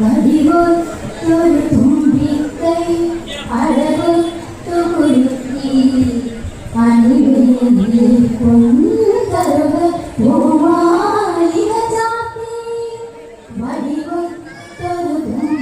വടിവൊത്തൊരു തുമ്പിക്കൈ അഴകൊത്തു കുരുത്തി അണിവെയിൽ കൊന്തരവ് പൂമാലിക ചാത്തി വടിവൊത്തൊരു തുമ്പി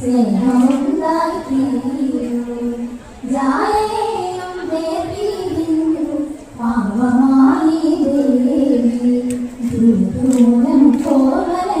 സ്നേഹം പാവമായി ദേവി ദൂരം പോവലേ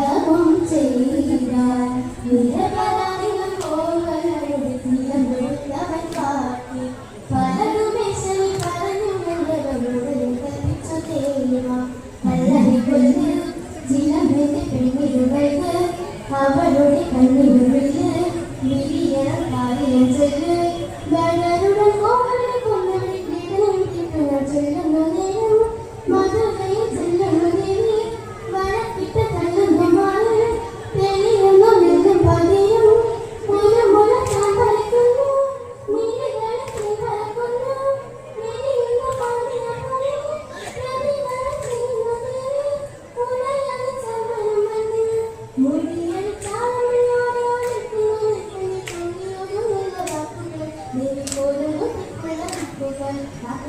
അവളുടെ കണ്ണിൽ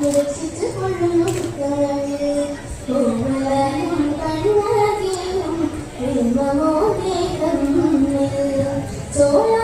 രക്ഷിച്ചു കൊള്ളുന്നു കണ്ണാകിയും ചോള